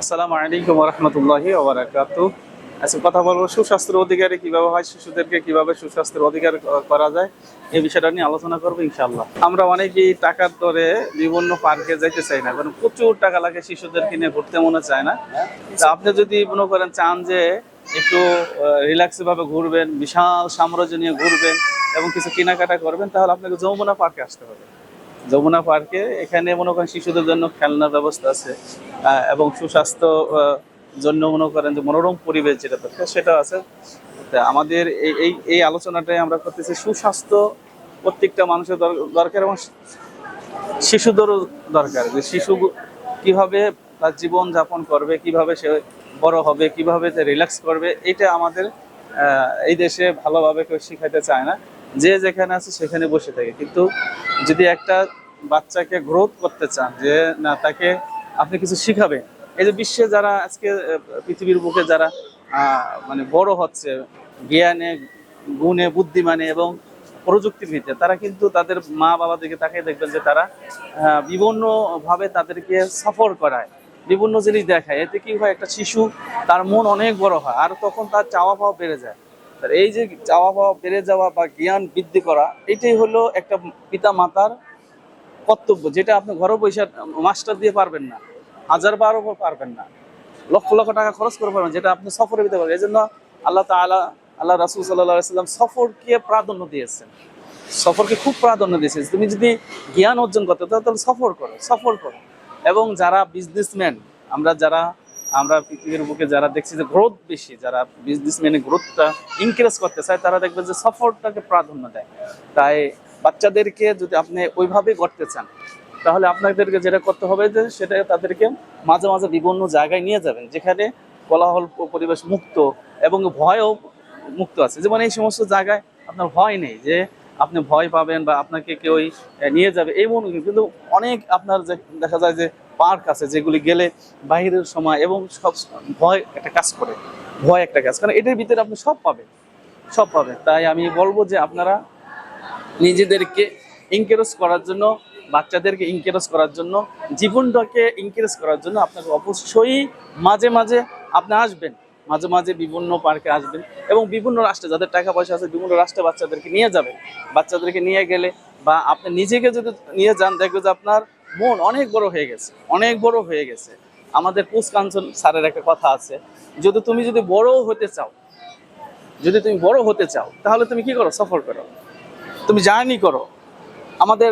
আসসালামু আলাইকুম রহমতুল্লাহি ওবরাকাত। আজকে কথা বলব, সুস্বাস্থ্যের অধিকারী কীভাবে হয়, শিশুদেরকে কীভাবে সুস্বাস্থ্যের অধিকার করা যায় এই বিষয়টা নিয়ে আলোচনা করব ইনশাল্লাহ আমরা অনেকেই টাকার দরে বিভিন্ন পার্কে যাইতে চাই না, কারণ প্রচুর টাকা লাগে শিশুদেরকে নিয়ে ঘুরতে, মনে চায় না। আপনি যদি মনে করেন, চান যে একটু রিল্যাক্স ভাবে ঘুরবেন, বিশাল সাম্রাজ্য নিয়ে ঘুরবেন এবং কিছু কেনাকাটা করবেন, তাহলে আপনাকে যমুনা পার্কে আসতে হবে। যমুনা পার্কে এখানে মনে করেন শিশুদের জন্য খেলনার ব্যবস্থা আছে এবং সুস্বাস্থ্য জন্য মনে করেন যে মনোরম পরিবেশ যেটা দরকার সেটা আছে। আমাদের এই এই আলোচনাটাই আমরা করতেছি, সুস্বাস্থ্য প্রত্যেকটা মানুষের দর- দরকার এবং শিশুদেরও দরকার যে শিশু কীভাবে তার জীবন যাপন করবে, কীভাবে সে বড় হবে, কীভাবে সে রিল্যাক্স করবে, এটা আমাদের এই দেশে ভালোভাবে কেউ শিখাইতে চায় না। যে যেখানে আছে সেখানে বসে থাকে। কিন্তু যদি একটা বাচ্চাকে গ্রোথ করতে চান যে, না, তাকে আপনি কিছু শিখাবেন। এই যে বিশ্বে যারা আজকে পৃথিবীর বুকে যারা মানে বড় হচ্ছে, জ্ঞানে, গুণে, বুদ্ধিমানে এবং প্রযুক্তির ভিত্তিতে, তারা কিন্তু তাদের মা বাবা দিকে তাকিয়ে দেখবেন যে তারা বিভিন্নভাবে তাদেরকে সফর করায়, বিভিন্ন জিনিস দেখায়। এতে কি হয়, একটা শিশু তার মন অনেক বড় হয়, আর তখন তার চাওয়া পাওয়া বেড়ে যায়। এই যে চাওয়া পাওয়া, বেড়ে যাওয়া বা জ্ঞান বৃদ্ধি করা, এটাই হলো একটা পিতা মাতার কর্তব্য, যেটা আপনি ঘরে বসে মাস্টার দিয়ে পারবেন না, হাজার বারো পারবেন না, লক্ষ লক্ষ টাকা খরচ করে পারবেন যেটা আপনি সফরে দিতে পারবেন। এই জন্য আল্লাহ তাআলা, আল্লাহ রাসুল সাল্লাহ সাল্লাম সফরকে প্রাধান্য দিয়েছেন। সফরকে খুব প্রাধান্য দিয়েছেন। তুমি যদি জ্ঞান অর্জন করতে তাহলে সফর করো সফর করো। এবং যারা বিজনেসম্যান আমরা যারা আমরা পৃথিবীর বুকে যারা দেখছি যে গ্রোথ বেশি, যারা বিজনেসম্যানের গ্রোথটা ইনক্রিজ করতে চায়, তারা দেখবে যে সফরটাকে প্রাধান্য দেয়। তাই বাচ্চাদেরকে যদি আপনি ওইভাবে করতে চান, তাহলে আপনাদেরকে যেটা করতে হবে যে সেটা তাদেরকে মাঝে মাঝে বিভিন্ন জায়গায় নিয়ে যাবেন, যেখানে কোলাহল পরিবেশ মুক্ত এবং ভয়ও মুক্ত আছে। যেমন এই সমস্ত জায়গায় আপনার ভয় নেই যে আপনি ভয় পাবেন বা আপনাকে কেউ নিয়ে যাবে এই মনে কিন্তু অনেক আপনার যে দেখা যায় যে পার্ক আছে যেগুলি গেলে বাইরের সময় এবং সব ভয় একটা কাজ করে, ভয় একটা কাজ। কারণ এটার ভিতরে আপনি সব পাবেন সব পাবেন। তাই আমি বলব যে আপনারা নিজেদেরকে ইনকারেজ করার জন্য, বাচ্চাদেরকে ইনকারেজ করার জন্য, জীবনটাকে ইনকারেজ করার জন্য আপনাকে অবশ্যই মাঝে মাঝে আপনি আসবেন, মাঝে মাঝে বিভিন্ন পার্কে আসবেন এবং বিভিন্ন রাষ্ট্রে যাদের টাকা পয়সা আছে, বিভিন্ন রাষ্ট্রে বাচ্চাদেরকে নিয়ে যাবেন। বাচ্চাদেরকে নিয়ে গেলে বা আপনি নিজেকে যদি নিয়ে যান দেখবে যে আপনার মন অনেক বড় হয়ে গেছে, অনেক বড় হয়ে গেছে। আমাদের পুষ কাঞ্চন স্যারের একটা কথা আছে, যদি তুমি যদি বড় হতে চাও, যদি তুমি বড় হতে চাও, তাহলে তুমি কি করো? সফর করো। তুমি জার্নি করো। আমাদের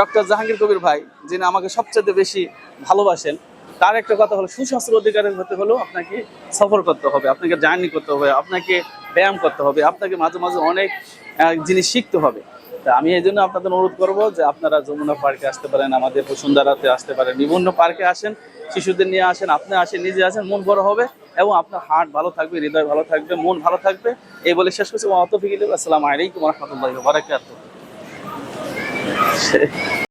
ডক্টর জাহাঙ্গীর কবির ভাই, যিনি আমাকে সবচেয়ে বেশি ভালোবাসেন, তার একটা কথা হলো সুস্বাস্থ্য অধিকারের হতে হলেও আপনাকে সফর করতে হবে, আপনাকে জার্নি করতে হবে, আপনাকে ব্যায়াম করতে হবে, আপনাকে মাঝে মাঝে অনেক জিনিস শিখতে হবে। তা আমি এই জন্য আপনাদের অনুরোধ করব যে আপনারা যমুনা পার্কে আসতে পারেন, আমাদের বসুন্ধরাতে আসতে পারেন, বিভিন্ন পার্কে আসেন, শিশুদের নিয়ে আসেন, আপনি আসেন, নিজে আসেন, মন বড় হবে এবং আপনার হার্ট ভালো থাকবে, হৃদয় ভালো থাকবে, মন ভালো থাকবে। এই বলে শেষ করছি। অত রহমতুল্লাহ বারাকাতুহ।